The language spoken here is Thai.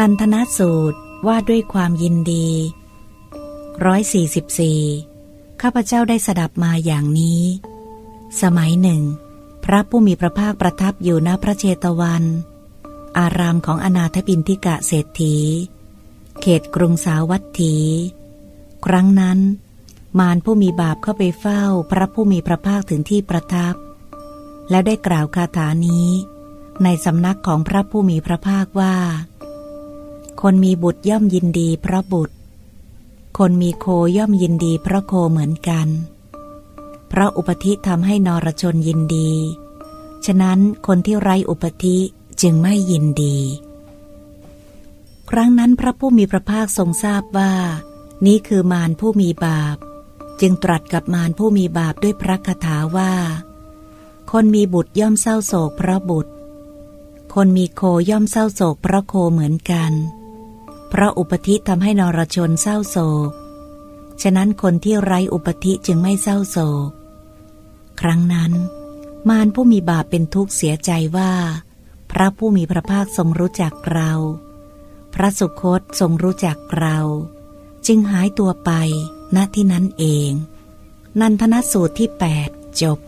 นันทนาสูตรว่าด้วยความยินดีร้อยสี่สิบสี่ข้าพเจ้าได้สดับมาอย่างนี้ สมัยหนึ่ง พระผู้มีพระภาคประทับอยู่ณพระเชตวัน อารามของอนาถบินทิกะเศรษฐี เขตกรุงสาวัตถี ครั้งนั้น มารผู้มีบาปเข้าไปเฝ้าพระผู้มีพระภาคถึงที่ประทับ แล้วได้กล่าวคาถานี้ ในสำนักของพระผู้มีพระภาคว่า คนมีบุตรย่อมยินดีเพราะบุตร คนมีโคย่อมยินดีเพราะโคเหมือนกันเพราะอุปธิทำให้นรชนยินดี ฉะนั้นคนที่ไร้อุปธิจึงไม่ยินดี ครั้งนั้นพระผู้มีพระภาคทรงทราบว่า นี้คือมารผู้มีบาป จึงตรัสกับมารผู้มีบาปด้วยพระคาถาว่า คนมีบุตรย่อมเศร้าโศกเพราะบุตร คนมีโคย่อมเศร้าโศกเพราะโคเหมือนกัน เพราะอุปธิทำให้นรชนเศร้าโศก ฉะนั้นคนที่ไร้อุปธิจึงไม่เศร้าโศก ครั้งนั้น มารผู้มีบาปเป็นทุกข์เสียใจว่า พระผู้มีพระภาคทรงรู้จักเรา พระสุคตทรงรู้จักเรา จึงหายตัวไปณที่นั้นเอง นันทนสูตรที่ 8 จบ